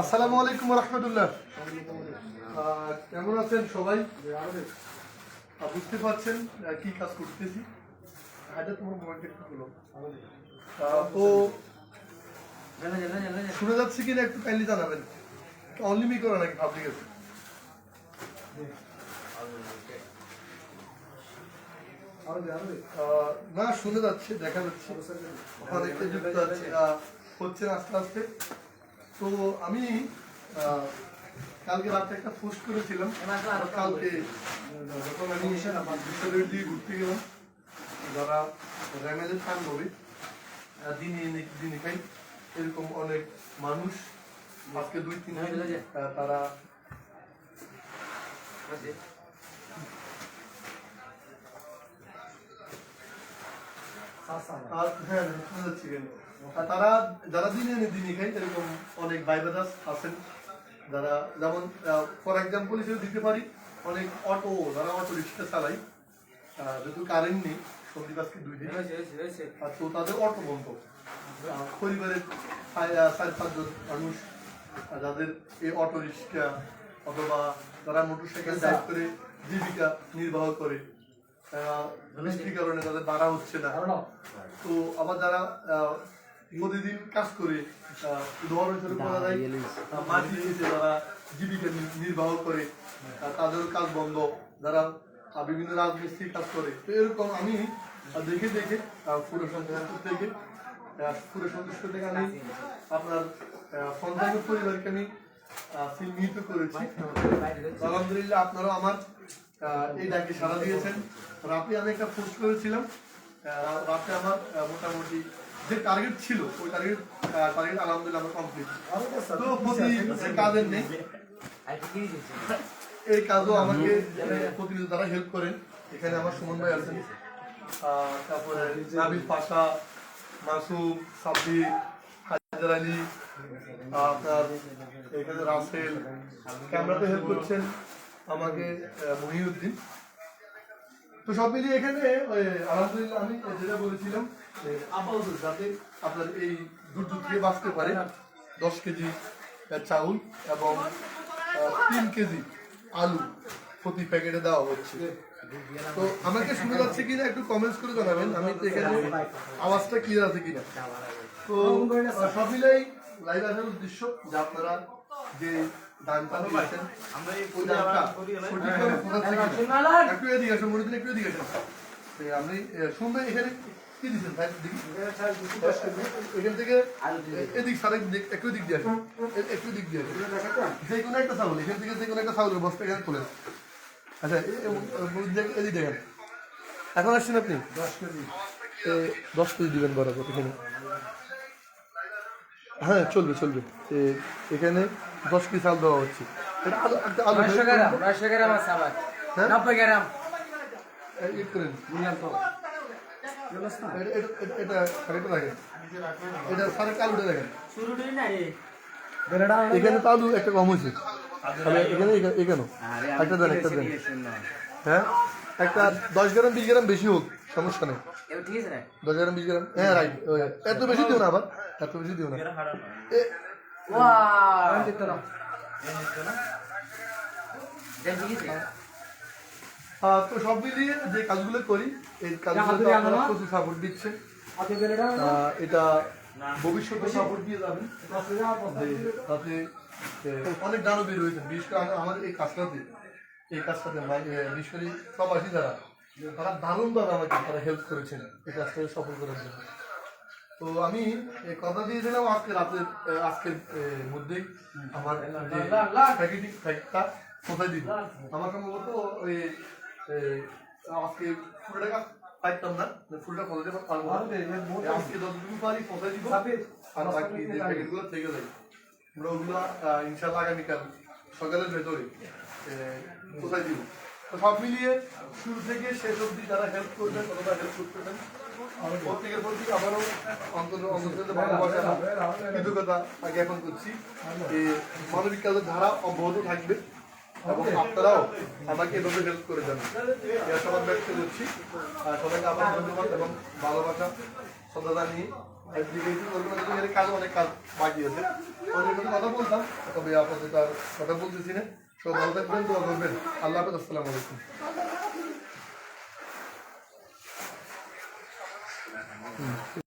আসসালামু আলাইকুম রহমতুল্লাহ কেমন আছেন সবাই? বুঝতে পারছেন কি কাজ করতেছি? হায়দা তোমার মোবাইলটা একটু খোলো। তো শুনে যাচ্ছে কিনা একটু কাইন্ডলি জানাবেন। অনলি মি করা নাকি পাবলিক আছে? না শুনে যাচ্ছে দেখা যাচ্ছে। অনেকটা যুক্ত আছে। হচ্ছে আস্তে আস্তে। তো আমি কালকে রাতে একটা পোস্ট করেছিলাম। কালকে যখন আমি বিশ্ববিদ্যালয় দিয়ে ঘুরতে গেলাম যারা র্যামেজের খান নবী দিনে এনে দিনে খাই এরকম অনেক মানুষ আজকে দুই তিন তারা আর হ্যাঁ শোনা যাচ্ছে কেন আর তারা যারা দিনে এনে দিনে এরকম অনেক বাইবাদাস আছেন। যারা যেমন ফর এক্সাম্পল হিসেবে দিতে পারি অনেক অটো যারা অটো রিক্সা চালাই যেহেতু কারেন্ট নেই সন্দীপ আজকে দুই দিন। আর তো তাদের অটো বন্ধ। পরিবারের চার- পাঁচজন মানুষ যাদের এই অটো রিক্সা অথবা যারা মোটর সাইকেল ড্রাইভ করে জীবিকা নির্বাহ করে বৃষ্টির কারণে তাদের বাড়া হচ্ছে না। তো আবার যারা প্রতিদিন কাজ করে উদাহরণস্বরূপ বলা যায় মাটি নিচে যারা জীবিকা নির্বাহ করে আহ, তাদেরও কাজ বন্ধ। যারা বিভিন্ন রাজমিস্ত্রি কাজ করে। তো এরকম আমি দেখে দেখে পুরো সন্তুষ্ট থেকে আহ, পুরো সন্তুষ্ট থেকে আমি আপনার আহ, সন্তানের পরিবারকে আমি চিহ্নিত করেছি। আলহামদুলিল্লাহ আপনারাও আমার এই ডাকে সাড়া দিয়েছেন। রাতে আমি একটা পোস্ট করেছিলাম রাতে আমার মোটামুটি যে টার্গেট ছিল, ওই টার্গেট টার্গেট আলহামদুলিল্লাহ আমার কমপ্লিট তো প্রতি কাজের নেই, এই কাজও আমাকে প্রতিনিধি তারা হেল্প করেন। এখানে আমার সুমন ভাই আছেন। তারপরে নাবিল পাশা, মাসুম, সাব্বির হায়দার আলী আপনার, এখানে রাসেল। ক্যামেরাতে হেল্প করছেন। আমাকে মহিউদ্দিন। তো সব মিলিয়ে এখানে আলহামদুলিল্লাহ আমি যেটা বলেছিলাম আপাতত যাতে আপনার এই দুধ থেকে বাঁচতে পারে, দশ কেজি চাউল এবং তিন কেজি আলু প্রতি প্যাকেটে দেওয়া হচ্ছে। তো আমাকে শুনে যাচ্ছে কিনা একটু কমেন্টস করে জানাবেন, আমি তো এখানে আওয়াজটা ক্লিয়ার আছে কিনা। তো সব মিলাই লাইভ আসার উদ্দেশ্য যে আপনারা যে দানটা দিয়েছেন। একটু এদিকে আসুন একটু এদিকে আসুন। আপনি শুনবেন এখানে কি দিচ্ছেন এখান থেকে এদিক একটু দিক দিয়ে আসুন। একটু দিক দিয়ে আসুন। যে কোনো একটা চাউল এখান থেকে যে কোনো একটা চাউলের বস্তা এখানে খুলে আচ্ছা এ- এ- দেখ- এদিক দেখেন। এখন আসছেন আপনি? দশ কেজি। দশ কেজি দিবেন বরাবর এখানে। হ্যাঁ চলবে চলবে। এখানে দশ কেজি চাল দেওয়া হচ্ছে। এটা আলু একটা আলু নয়শো গ্রাম আছে আবার? নব্বই এখানে তো আলু একটা কম হয়েছে। এখানে এখা- এখানেও। একটা দেন একটা দেন। হ্যাঁ? একটা দশ গ্রাম বিশ গ্রাম বেশি হোক সমস্যা নেই। দশ গ্রাম বিশ গ্রাম। হ্যাঁ রাইট এত বেশি দিও না আবার। এত বেশি দিও না। তো সব মিলিয়ে যে কাজগুলো করি এই কাজগুলো আপনারা প্রচুর সাপোর্ট দিচ্ছে। এটা ভবিষ্যতে সাপোর্ট দিয়ে যাবেন। তাতে অনেক দানও বের হয়েছে বিশেষ করে আমার- এই কাজটাতে এই কাজটাতে মানে, বিশেষ করে প্রবাসী যারা তারা দারুণভাবে আমাকে তারা হেল্প করেছেন এই কাজটাকে সফল করার জন্য। তো আমি এই কথা দিয়েছিলাম আজকে রাতের এ, আজকের এ, মধ্যেই আমার প্যাকেটিং কোথায় দিব? আমার সম্ভবত ওই আজকে ফুল টাকা পাইতাম না ফুলটা ফলাতে পারব আজকে যতটুকু পারি পৌঁছে দিব? আর বাকি যে প্যাকেটগুলো থেকে যায় আমরা ওগুলো ইনশাল্লাহ আগামীকাল সকালের ভেতরে কোথায় দিব? সব মিলিয়ে শুরু থেকে শেষ অবধি যারা হেল্প করবেন, অথবা হেল্প করতেছেন প্রত্যেকের প্রতি আবারও ভালোবাসা কৃতজ্ঞতা জ্ঞাপন করছি। এই মানবিক কাজের ধারা অব্যাহত থাকবে এবং আপনারাও আমাকে এভাবে হেল্প করে আশাবাদ ব্যক্ত করছি সবাইকে ধন্যবাদ এবং ভালোবাসা কাজ, অনেক কাজ বাকি আছে। কথা বলতাম, তবে আপাতত কথা বলতেছি না। সব ভালো থাকবেন দোয়া করবেন। আল্লাহ হাফেজ আসসালামু আলাইকুম।